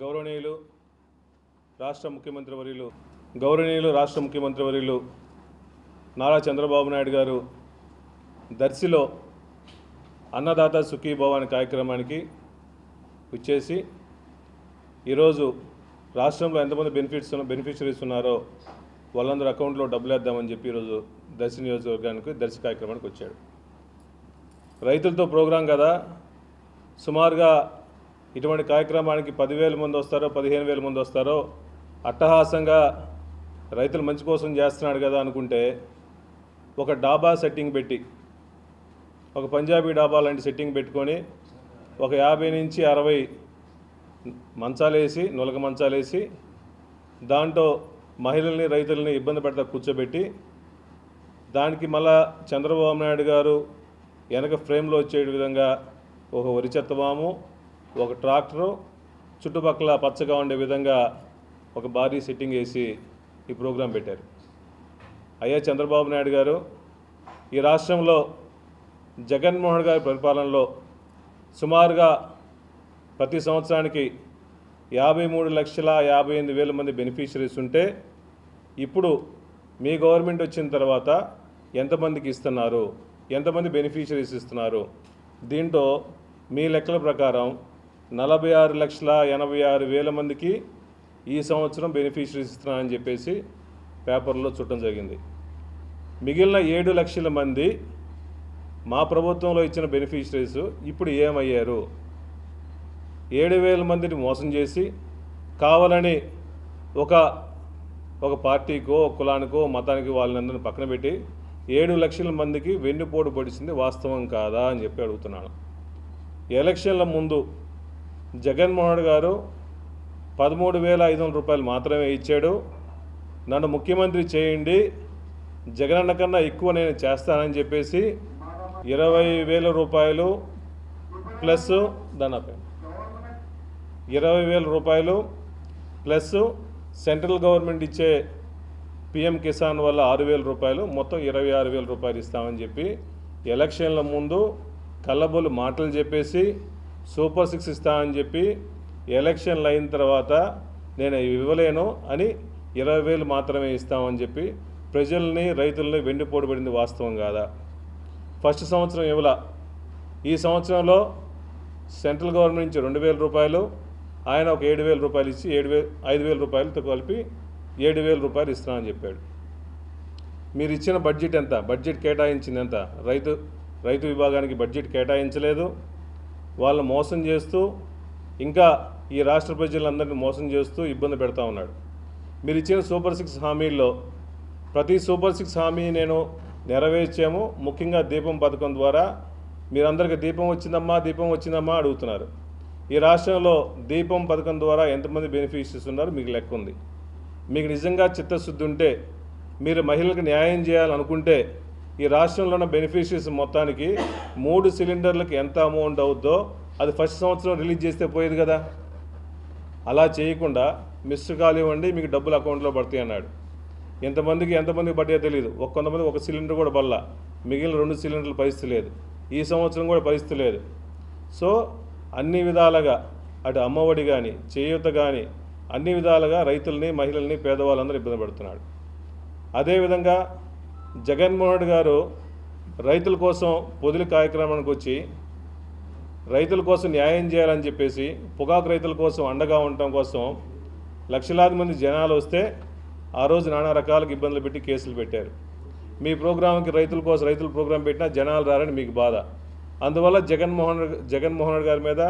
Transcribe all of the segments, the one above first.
గౌరవనీయులు రాష్ట్ర ముఖ్యమంత్రి వర్యులు గౌరవనీయులు రాష్ట్ర ముఖ్యమంత్రి వర్యులు నారా చంద్రబాబు నాయుడు గారు దర్శిలో అన్నదాత సుఖీభవ అనే కార్యక్రమానికి వచ్చేసి ఈరోజు రాష్ట్రంలో ఎంతమంది బెనిఫిట్స్ ఉన్న బెనిఫిషరీస్ ఉన్నారో వాళ్ళందరూ అకౌంట్లో డబ్బులు వేద్దామని చెప్పి ఈరోజు దర్శి నియోజకవర్గానికి దర్శి కార్యక్రమానికి వచ్చాడు. రైతులతో ప్రోగ్రాం కదా. సుమారుగా ఇటువంటి కార్యక్రమానికి పదివేల మంది వస్తారో పదిహేను వేల మంది వస్తారో అట్టహాసంగా రైతులు మంచి కోసం చేస్తున్నాడు కదా అనుకుంటే ఒక డాబా సెట్టింగ్ పెట్టి ఒక పంజాబీ డాబా లాంటి సెట్టింగ్ పెట్టుకొని ఒక యాభై నుంచి అరవై మంచాలేసి నులక మంచాలేసి దాంట్లో మహిళల్ని రైతుల్ని ఇబ్బంది పెడతా కూర్చోబెట్టి దానికి మళ్ళా చంద్రబాబు నాయుడు గారు వెనక ఫ్రేమ్లో వచ్చే విధంగా ఒక వరి చెత్తవాము ఒక ట్రాక్టరు చుట్టుపక్కల పచ్చగా ఉండే విధంగా ఒక భారీ సెట్టింగ్ వేసి ఈ ప్రోగ్రాం పెట్టారు. అయ్యా చంద్రబాబు నాయుడు గారు ఈ రాష్ట్రంలో జగన్మోహన్ గారి పరిపాలనలో సుమారుగా ప్రతి సంవత్సరానికి యాభై మూడు లక్షల యాభై ఎనిమిది వేల మంది బెనిఫిషరీస్ ఉంటే ఇప్పుడు మీ గవర్నమెంట్ వచ్చిన తర్వాత ఎంతమందికి ఇస్తున్నారు? ఎంతమంది బెనిఫిషరీస్ ఇస్తున్నారు? దీంట్లో మీ లెక్కల ప్రకారం నలభై ఆరు లక్షల ఎనభై ఆరు వేల మందికి ఈ సంవత్సరం బెనిఫిషరీస్ ఇస్తున్నారని చెప్పేసి పేపర్లో చుట్టం జరిగింది. మిగిలిన ఏడు లక్షల మంది మా ప్రభుత్వంలో ఇచ్చిన బెనిఫిషరీస్ ఇప్పుడు ఏమయ్యారు? ఏడు వేల మందిని మోసం చేసి కావాలని ఒక ఒక పార్టీకో ఒక కులానికో మతానికి వాళ్ళందరిని పక్కన పెట్టి ఏడు లక్షల మందికి వెన్నుపోటు పొడిచింది వాస్తవం కాదా అని చెప్పి అడుగుతున్నాను. ఎలక్షన్ల ముందు జగన్మోహన్ గారు పదమూడు వేల ఐదు వందల రూపాయలు మాత్రమే ఇచ్చాడు. నన్ను ముఖ్యమంత్రి చేయండి. జగనన్న కన్నా ఎక్కువ నేను చేస్తానని చెప్పేసి ఇరవై వేల రూపాయలు ప్లస్ దాని ఇరవై వేల రూపాయలు ప్లస్ సెంట్రల్ గవర్నమెంట్ ఇచ్చే పిఎం కిసాన్ వల్ల ఆరు వేల రూపాయలు మొత్తం ఇరవై ఆరు వేల రూపాయలు ఇస్తామని చెప్పి ఎలక్షన్ల ముందు కళ్ళబొల్లు మాటలు చెప్పేసి సూపర్ సిక్స్ ఇస్తామని చెప్పి ఎలక్షన్లు అయిన తర్వాత నేను ఇవ్వలేను అని ఇరవై వేలు మాత్రమే ఇస్తామని చెప్పి ప్రజల్ని రైతుల్ని వెండిపోటుపడింది వాస్తవం కాదా? ఫస్ట్ సంవత్సరం ఇవ్వలా. ఈ సంవత్సరంలో సెంట్రల్ గవర్నమెంట్ నుంచి రెండు వేల రూపాయలు ఆయన ఒక ఏడు వేల రూపాయలు ఇచ్చి ఏడు వేలు ఐదు వేల రూపాయలతో కలిపి ఏడు వేల రూపాయలు ఇస్తున్నామని చెప్పాడు. మీరు ఇచ్చిన బడ్జెట్ ఎంత? బడ్జెట్ కేటాయించింది ఎంత? రైతు రైతు విభాగానికి బడ్జెట్ కేటాయించలేదు. వాళ్ళని మోసం చేస్తూ ఇంకా ఈ రాష్ట్ర ప్రజలందరినీ మోసం చేస్తూ ఇబ్బంది పెడతా ఉన్నాడు. మీరు ఇచ్చిన సూపర్ సిక్స్ హామీల్లో ప్రతి సూపర్ సిక్స్ హామీ నేను నెరవేర్చాము. ముఖ్యంగా దీపం పథకం ద్వారా మీరందరికీ దీపం వచ్చిందమ్మా దీపం వచ్చిందమ్మా అడుగుతున్నారు. ఈ రాష్ట్రంలో దీపం పథకం ద్వారా ఎంతమంది బెనిఫిషరీస్ ఉన్నారో మీకు లెక్క ఉంది. మీకు నిజంగా చిత్తశుద్ధి ఉంటే మీరు మహిళలకు న్యాయం చేయాలనుకుంటే ఈ రాష్ట్రంలో ఉన్న బెనిఫిషరీస్ మొత్తానికి మూడు సిలిండర్లకు ఎంత అమౌంట్ అవుద్దో అది ఫస్ట్ సంవత్సరం రిలీజ్ చేస్తే పోయేది కదా. అలా చేయకుండా మిస్డ్ కాల్ ఇవ్వండి మీకు డబ్బులు అకౌంట్లో పడతాయి అన్నాడు. ఎంతమందికి ఎంతమందికి పడ్డాయో తెలియదు ఒక కొంతమంది ఒక సిలిండర్ కూడా బల్లా మిగిలిన రెండు సిలిండర్ల పరిస్థితి లేదు. ఈ సంవత్సరం కూడా పరిస్థితి లేదు. సో అన్ని విధాలుగా అటు అమ్మఒడి కానీ చేయూత కానీ అన్ని విధాలుగా రైతుల్ని మహిళల్ని పేదవాళ్ళందరూ ఇబ్బంది పెడుతున్నాడు. అదేవిధంగా జగన్మోహన్ గారు రైతుల కోసం పొదులు కార్యక్రమానికి వచ్చి రైతుల కోసం న్యాయం చేయాలని చెప్పేసి పొగాకు రైతుల కోసం అండగా ఉండటం కోసం లక్షలాది మంది జనాలు వస్తే ఆ రోజు నానా రకాలకు ఇబ్బందులు పెట్టి కేసులు పెట్టారు. మీ ప్రోగ్రాంకి రైతుల కోసం రైతుల ప్రోగ్రాం పెట్టినా జనాలు రారని మీకు బాధ. అందువల్ల జగన్మోహన్ జగన్మోహన్ రెడ్డి గారి మీద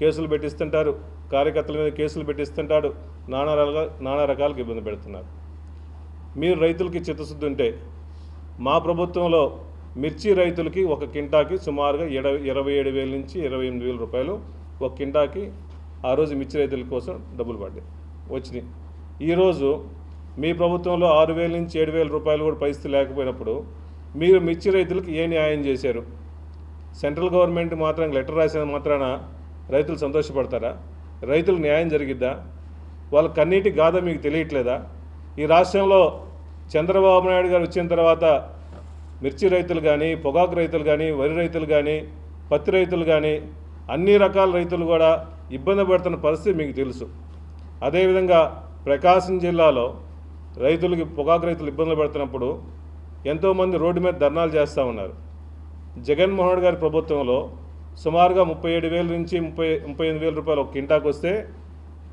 కేసులు పెట్టిస్తుంటారు. కార్యకర్తల మీద కేసులు పెట్టిస్తుంటాడు నానా రకాల నానా రకాలకు ఇబ్బంది పెడుతున్నారు. మీరు రైతులకి చిత్తశుద్ధి ఉంటే మా ప్రభుత్వంలో మిర్చి రైతులకి ఒక కింటాకి సుమారుగా ఇరవై ఏడు వేల నుంచి ఇరవై ఎనిమిది వేల రూపాయలు ఒక కింటాకి ఆ రోజు మిర్చి రైతుల కోసం డబ్బులు పడ్డాయి వచ్చినాయి. ఈరోజు మీ ప్రభుత్వంలో ఆరు వేల నుంచి ఏడు వేల రూపాయలు కూడా పరిస్థితి లేకపోయినప్పుడు మీరు మిర్చి రైతులకు ఏ న్యాయం చేశారు? సెంట్రల్ గవర్నమెంట్ మాత్రం లెటర్ రాసిన మాత్రాన రైతులు సంతోషపడతారా? రైతులకు న్యాయం జరిగిద్దా? వాళ్ళ కన్నీటి గాథ మీకు తెలియట్లేదా? ఈ రాష్ట్రంలో చంద్రబాబు నాయుడు గారు వచ్చిన తర్వాత మిర్చి రైతులు కానీ పొగాకు రైతులు కానీ వరి రైతులు కానీ పత్తి రైతులు కానీ అన్ని రకాల రైతులు కూడా ఇబ్బంది పడుతున్న పరిస్థితి మీకు తెలుసు. అదేవిధంగా ప్రకాశం జిల్లాలో రైతులకి పొగాకు రైతులు ఇబ్బందులు పడుతున్నప్పుడు ఎంతోమంది రోడ్డు మీద ధర్నాలు చేస్తూ ఉన్నారు. జగన్మోహన్ గారి ప్రభుత్వంలో సుమారుగా ముప్పై ఏడు వేల నుంచి ముప్పై ముప్పై ఎనిమిది వేల రూపాయలు ఒక కింటాకు వస్తే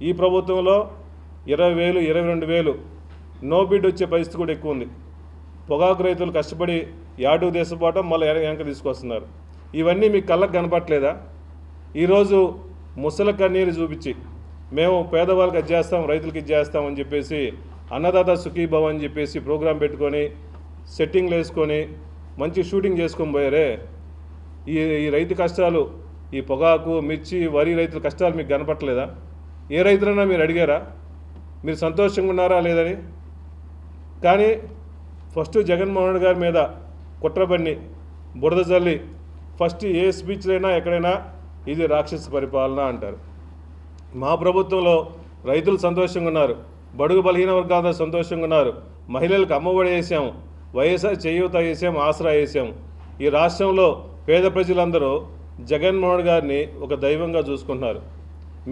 ఈ ప్రభుత్వంలో ఇరవై వేలు ఇరవై రెండు వేలు నో బిడ్ వచ్చే పరిస్థితి కూడా ఎక్కువ ఉంది. పొగాకు రైతులు కష్టపడి యాడు దేశపోవటం మళ్ళీ వెనక తీసుకొస్తున్నారు. ఇవన్నీ మీకు కళ్ళకు కనపట్లేదా ఈరోజు ముసల కన్నీరు చూపించి మేము పేదవాళ్ళకి అది చేస్తాం రైతులకి ఇది చేస్తాం అని చెప్పేసి అన్నదాత సుఖీభవ అని చెప్పేసి ప్రోగ్రాం పెట్టుకొని సెట్టింగ్లు వేసుకొని మంచి షూటింగ్ చేసుకొని పోయారే? ఈ ఈ రైతు కష్టాలు ఈ పొగాకు మిర్చి వరి రైతుల కష్టాలు మీకు కనపట్లేదా ఏ రైతులైనా మీరు అడిగారా? మీరు సంతోషంగా ఉన్నారా లేదని కానీ ఫస్ట్ జగన్మోహన్ గారి మీద కుట్రబన్ని బురద జల్లి ఫస్ట్ ఏ స్పీచ్లైనా ఎక్కడైనా ఇది రాక్షస పరిపాలన అంటారు. మా ప్రభుత్వంలో రైతులు సంతోషంగా ఉన్నారు బడుగు బలహీన వర్గాలు సంతోషంగా ఉన్నారు మహిళలకు అమ్మఒడి వేసాము వైఎస్ఆర్ చేయూత వేసాము ఆసరా వేసాము. ఈ రాష్ట్రంలో పేద ప్రజలందరూ జగన్మోహన్ గారిని ఒక దైవంగా చూసుకుంటున్నారు.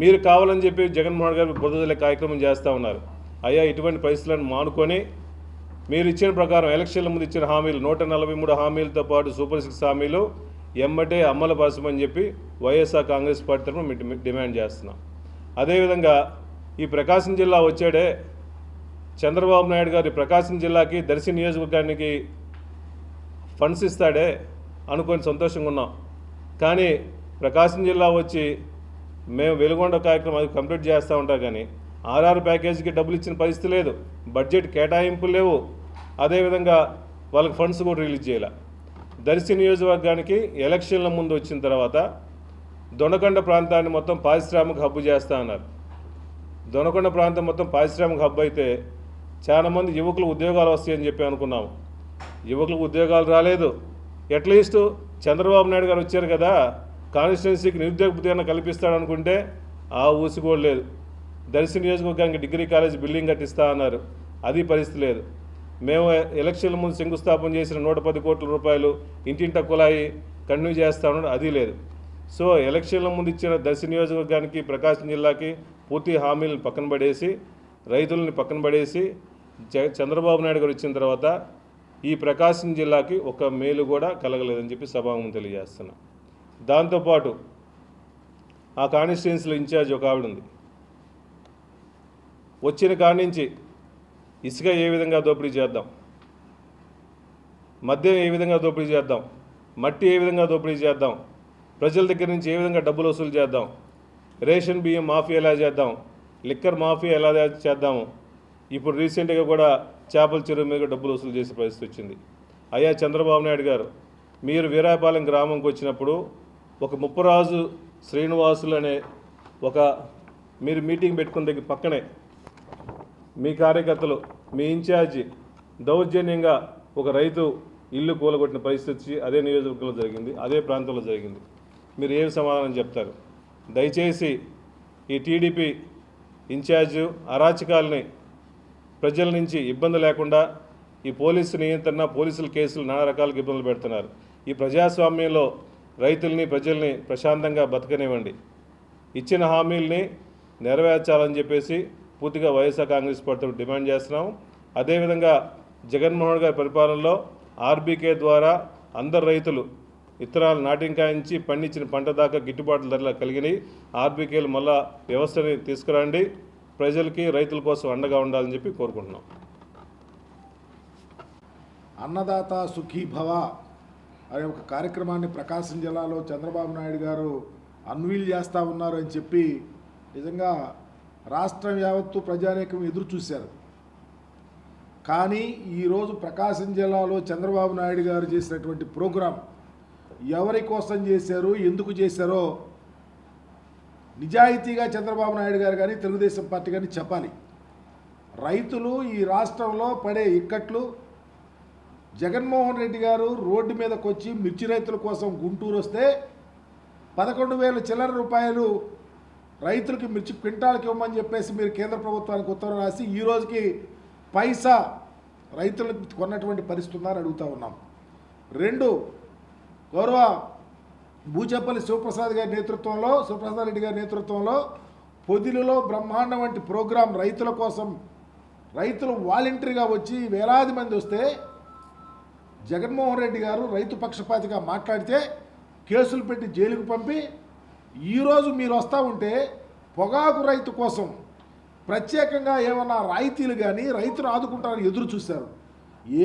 మీరు కావాలని చెప్పి జగన్మోహన్ గారు బురదలే కార్యక్రమం చేస్తూ ఉన్నారు. అయ్యా ఇటువంటి పరిస్థితులను మానుకొని మీరు ఇచ్చిన ప్రకారం ఎలక్షన్ల ముందు ఇచ్చిన హామీలు నూట నలభై మూడు హామీలతో పాటు సూపర్ సిక్స్ హామీలు ఎమ్మటే అమలు పరచమని చెప్పి వైఎస్ఆర్ కాంగ్రెస్ పార్టీ తరఫున మీ డిమాండ్ చేస్తున్నాం. అదేవిధంగా ఈ ప్రకాశం జిల్లా వచ్చాడే చంద్రబాబు నాయుడు గారి ప్రకాశం జిల్లాకి దర్శి నియోజకవర్గానికి ఫండ్స్ ఇస్తాడే అనుకొని సంతోషంగా ఉన్నాం. కానీ ప్రకాశం జిల్లా వచ్చి మేము వెలుగొండ కార్యక్రమం అది కంప్లీట్ చేస్తూ ఉంటాం కానీ ఆర్ఆర్ ప్యాకేజీకి డబ్బులు ఇచ్చిన పరిస్థితి లేదు. బడ్జెట్ కేటాయింపులు లేవు. అదేవిధంగా వాళ్ళకి ఫండ్స్ కూడా రిలీజ్ చేయాల. దర్శి నియోజకవర్గానికి ఎలక్షన్ల ముందు వచ్చిన తర్వాత దొనకొండ ప్రాంతాన్ని మొత్తం పారిశ్రామిక హబ్బు చేస్తా అన్నారు. దొనకొండ ప్రాంతం మొత్తం పారిశ్రామిక హబ్ అయితే చాలామంది యువకులు ఉద్యోగాలు వస్తాయని చెప్పి అనుకున్నాము యువకులకు ఉద్యోగాలు రాలేదు. అట్లీస్ట్ చంద్రబాబు నాయుడు గారు వచ్చారు కదా. కాన్స్టిట్యున్సీకి నిరుద్యోగ భృతిగా కల్పిస్తాడు అనుకుంటే ఆ ఊసి కూడా లేదు. దర్శి నియోజకవర్గానికి డిగ్రీ కాలేజ్ బిల్డింగ్ కట్టిస్తా అన్నారు. అది పరిస్థితి లేదు. మేము ఎలక్షన్ల ముందు శంకుస్థాపన చేసిన నూట పది కోట్ల రూపాయలు ఇంటింట కులాయి కంటిన్యూ చేస్తా ఉన్నారు అది లేదు. సో ఎలక్షన్ల ముందు ఇచ్చిన దర్శి నియోజకవర్గానికి ప్రకాశం జిల్లాకి పూర్తి హామీలను పక్కన పడేసి రైతులని పక్కన పడేసి చంద్రబాబు నాయుడు గారు వచ్చిన తర్వాత ఈ ప్రకాశం జిల్లాకి ఒక మేలు కూడా కలగలేదని చెప్పి సభాముఖం తెలియజేస్తున్నా. దాంతోపాటు ఆ కాన్స్టిట్యున్సీలో ఇన్ఛార్జ్ ఒక ఆవిడ ఉంది. వచ్చిన కాడి నుంచి ఇసుక ఏ విధంగా దోపిడీ చేద్దాం? మద్యం ఏ విధంగా దోపిడీ చేద్దాం? మట్టి ఏ విధంగా దోపిడీ చేద్దాం? ప్రజల దగ్గర నుంచి ఏ విధంగా డబ్బులు వసూలు చేద్దాం? రేషన్ బియ్యం మాఫీ ఎలా చేద్దాం? లిక్కర్ మాఫీ ఎలా చేద్దాము? ఇప్పుడు రీసెంట్గా కూడా చేపల చెరువు మీద డబ్బులు వసూలు చేసే పరిస్థితి వచ్చింది. అయ్యా చంద్రబాబు నాయుడు గారు మీరు వీరాయపాలెం గ్రామంకి వచ్చినప్పుడు ఒక ముప్పరాజు శ్రీనివాసులు అనే ఒక మీరు మీటింగ్ పెట్టుకున్న దగ్గర పక్కనే మీ కార్యకర్తలు మీ ఇన్ఛార్జి దౌర్జన్యంగా ఒక రైతు ఇల్లు కూలగొట్టిన పరిస్థితి వచ్చి అదే నియోజకవర్గంలో జరిగింది అదే ప్రాంతంలో జరిగింది. మీరు ఏమి సమాధానం చెప్తారు? దయచేసి ఈ టీడీపీ ఇన్ఛార్జు అరాచకాలని ప్రజల నుంచి ఇబ్బంది లేకుండా ఈ పోలీసు నియంత్రణ పోలీసుల కేసులు నానా రకాలకు ఇబ్బందులు పెడుతున్నారు. ఈ ప్రజాస్వామ్యంలో రైతుల్ని ప్రజల్ని ప్రశాంతంగా బతకనివ్వండి. ఇచ్చిన హామీల్ని నెరవేర్చాలని చెప్పేసి పూర్తిగా వైఎస్ఆర్ కాంగ్రెస్ పార్టీ డిమాండ్ చేస్తున్నాం. అదేవిధంగా జగన్మోహన్ గారి పరిపాలనలో ఆర్బీకే ద్వారా అందరు రైతులు ఇత్తనాలు నాటింకాయించి పండించిన పంట దాకా గిట్టుబాటు ధరలు కలిగినాయి. ఆర్బీకేలు మళ్ళా వ్యవస్థని తీసుకురండి. ప్రజలకి రైతుల కోసం అండగా ఉండాలని చెప్పి కోరుకుంటున్నాం. అన్నదాత సుఖీ భవ అనే ఒక కార్యక్రమాన్ని ప్రకాశం జిల్లాలో చంద్రబాబు నాయుడు గారు అన్వీల్ చేస్తూ ఉన్నారు అని చెప్పి నిజంగా రాష్ట్రం యావత్తు ప్రజానేకం ఎదురు చూశారు. కానీ ఈరోజు ప్రకాశం జిల్లాలో చంద్రబాబు నాయుడు గారు చేసినటువంటి ప్రోగ్రాం ఎవరి కోసం చేశారు ఎందుకు చేశారో నిజాయితీగా చంద్రబాబు నాయుడు గారు కానీ తెలుగుదేశం పార్టీ కానీ చెప్పాలి. రైతులు ఈ రాష్ట్రంలో పడే ఇక్కట్లు జగన్మోహన్ రెడ్డి గారు రోడ్డు మీదకి వచ్చి మిర్చి రైతుల కోసం గుంటూరు వస్తే పదకొండు వేల చిల్లర రూపాయలు రైతులకు మిర్చి క్వింటాల్కి ఇవ్వమని చెప్పేసి మీరు కేంద్ర ప్రభుత్వానికి ఉత్తరం రాసి ఈ రోజుకి పైసా రైతులకు కొన్నటువంటి పరిస్థితి ఉందని అడుగుతా ఉన్నాం. రెండు గౌరవ బూచేపల్లి శివప్రసాద్ గారి నేతృత్వంలో శివప్రసాద్ రెడ్డి గారి నేతృత్వంలో పొదిలిలో బ్రహ్మాండం వంటి ప్రోగ్రాం రైతుల కోసం రైతులు వాలంటరీగా వచ్చి వేలాది మంది వస్తే జగన్మోహన్ రెడ్డి గారు రైతు పక్షపాతిగా మాట్లాడితే కేసులు పెట్టి జైలుకు పంపి ఈరోజు మీరు వస్తూ ఉంటే పొగాకు రైతు కోసం ప్రత్యేకంగా ఏమన్నా రాయితీలు కానీ రైతులు ఆదుకుంటారని ఎదురు చూశారు.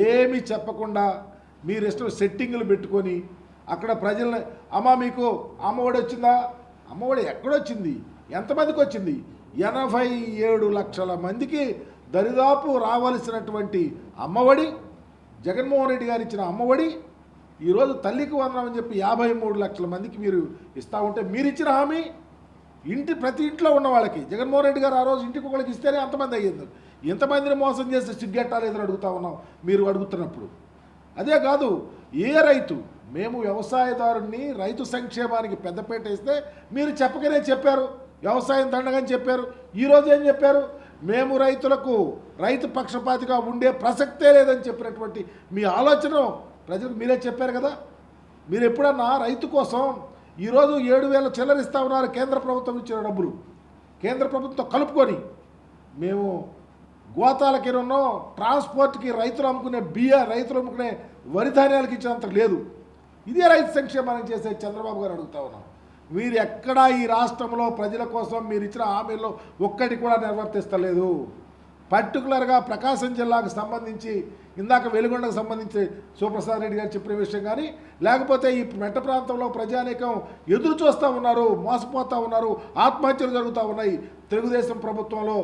ఏమీ చెప్పకుండా మీరు ఇష్టం సెట్టింగులు పెట్టుకొని అక్కడ ప్రజల్ని అమ్మ మీకు అమ్మఒడి వచ్చిందా? అమ్మఒడి ఎక్కడొచ్చింది? ఎంతమందికి వచ్చింది? ఎనభై ఏడు లక్షల మందికి దరిదాపు రావాల్సినటువంటి అమ్మఒడి జగన్మోహన్ రెడ్డి గారు ఇచ్చిన అమ్మఒడి ఈరోజు తల్లికి వందనం అని చెప్పి యాభై మూడు లక్షల మందికి మీరు ఇస్తూ ఉంటే మీరు ఇచ్చిన హామీ ఇంటి ప్రతి ఇంట్లో ఉన్న వాళ్ళకి. జగన్మోహన్ రెడ్డి గారు ఆ రోజు ఇంటికి ఒకరికి ఇస్తేనే అంతమంది అయ్యింది. ఇంతమందిని మోసం చేసి సిగ్గెట్టాలేదని అడుగుతా ఉన్నాం? మీరు అడుగుతున్నప్పుడు. అదే కాదు ఏ రైతు మేము వ్యవసాయదారుని రైతు సంక్షేమానికి పెద్దపేట ఇస్తే మీరు చెప్పకనే చెప్పారు. వ్యవసాయం దండగని చెప్పారు. ఈరోజు ఏం చెప్పారు? మేము రైతులకు రైతు పక్షపాతిగా ఉండే ప్రసక్తే లేదని చెప్పినటువంటి మీ ఆలోచన ప్రజలకు మీరే చెప్పారు కదా? మీరు ఎప్పుడన్నా రైతు కోసం ఈరోజు ఏడు వేల చిల్లర ఇస్తా ఉన్నారు కేంద్ర ప్రభుత్వం ఇచ్చిన డబ్బులు. కేంద్ర ప్రభుత్వం కలుపుకొని మేము గోతాలకి ఉన్నాం ట్రాన్స్పోర్ట్కి రైతులు అమ్ముకునే బియ్య రైతులు అమ్ముకునే వరి ధాన్యాలకు ఇచ్చినంత లేదు. ఇదే రైతు సంక్షేమానికి చేసే చంద్రబాబు గారు అడుగుతా ఉన్నాం మీరు ఎక్కడా ఈ రాష్ట్రంలో ప్రజల కోసం మీరు ఇచ్చిన హామీల్లో ఒక్కటి కూడా నిర్వర్తిస్తలేదు. పర్టికులర్గా ప్రకాశం జిల్లాకు సంబంధించి ఇందాక వెలుగొండకు సంబంధించి సుప్రసాద్ రెడ్డి గారు చెప్పిన విషయం కానీ లేకపోతే ఈ మెట్ట ప్రాంతంలో ప్రజానీకం ఎదురు చూస్తూ ఉన్నారు మోసపోతూ ఉన్నారు ఆత్మహత్యలు జరుగుతూ ఉన్నాయి తెలుగుదేశం ప్రభుత్వంలో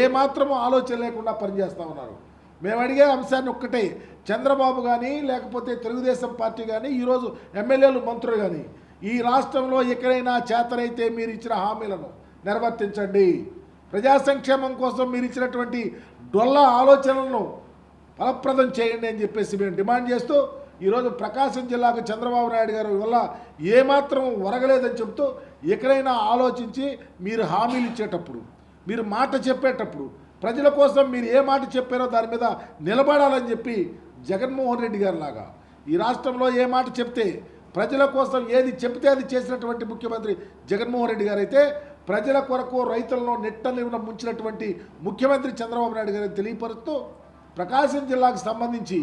ఏమాత్రం ఆలోచన లేకుండా పనిచేస్తూ ఉన్నారు. మేము అడిగే అంశాన్ని ఒక్కటే చంద్రబాబు కానీ లేకపోతే తెలుగుదేశం పార్టీ కానీ ఈరోజు ఎమ్మెల్యేలు మంత్రులు కానీ ఈ రాష్ట్రంలో ఎక్కడైనా చేతనైతే మీరు ఇచ్చిన హామీలను నిర్వర్తించండి. ప్రజా సంక్షేమం కోసం మీరు ఇచ్చినటువంటి డొల్ల ఆలోచనలను ఫలప్రదం చేయండి అని చెప్పేసి మేము డిమాండ్ చేస్తూ ఈరోజు ప్రకాశం జిల్లాకు చంద్రబాబు నాయుడు గారి వల్ల ఏమాత్రం ఒరగలేదని చెబుతూ ఎక్కడైనా ఆలోచించి మీరు హామీలు ఇచ్చేటప్పుడు మీరు మాట చెప్పేటప్పుడు ప్రజల కోసం మీరు ఏ మాట చెప్పారో దాని మీద నిలబడాలని చెప్పి జగన్మోహన్ రెడ్డి గారి లాగా ఈ రాష్ట్రంలో ఏ మాట చెప్తే ప్రజల కోసం ఏది చెప్తే అది చేసినటువంటి ముఖ్యమంత్రి జగన్మోహన్ రెడ్డి గారు అయితే ప్రజల కొరకు రైతులను నెట్టనివ్వడం ముంచినటువంటి ముఖ్యమంత్రి చంద్రబాబు నాయుడు గారిని తెలియపరుస్తూ ప్రకాశం జిల్లాకు సంబంధించి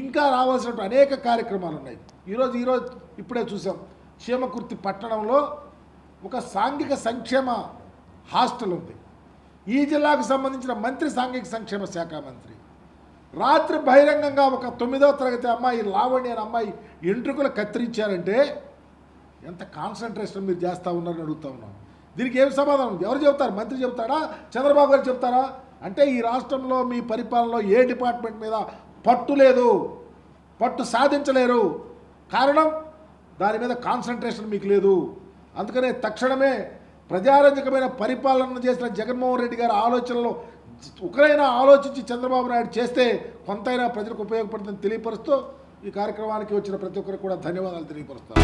ఇంకా రావాల్సిన అనేక కార్యక్రమాలు ఉన్నాయి. ఈరోజు ఈరోజు ఇప్పుడే చూసాం. క్షేమకుర్తి పట్టణంలో ఒక సాంఘిక సంక్షేమ హాస్టల్ ఉంది. ఈ జిల్లాకు సంబంధించిన మంత్రి సాంఘిక సంక్షేమ శాఖ మంత్రి. రాత్రి బహిరంగంగా ఒక తొమ్మిదవ తరగతి అమ్మాయి లావణ్య అనే అమ్మాయి ఎంట్రుకలు కత్తిరించారంటే ఎంత కాన్సన్ట్రేషన్ మీరు చేస్తూ ఉన్నారని అడుగుతా ఉన్నాం. దీనికి ఏం సమాధానం? ఎవరు చెబుతారు? మంత్రి చెబుతారా చంద్రబాబు గారు చెప్తారా అంటే ఈ రాష్ట్రంలో మీ పరిపాలనలో ఏ డిపార్ట్మెంట్ మీద పట్టు లేదు పట్టు సాధించలేరు. కారణం? దాని మీద కాన్సన్ట్రేషన్ మీకు లేదు. అందుకనే తక్షణమే ప్రజారంజకమైన పరిపాలన చేసిన జగన్మోహన్ రెడ్డి గారి ఆలోచనలో ఒకరైనా ఆలోచించి చంద్రబాబు నాయుడు చేస్తే కొంతైనా ప్రజలకు ఉపయోగపడుతుందని తెలియపరుస్తూ ఈ కార్యక్రమానికి వచ్చిన ప్రతి ఒక్కరికి కూడా ధన్యవాదాలు తెలియపరుస్తాను.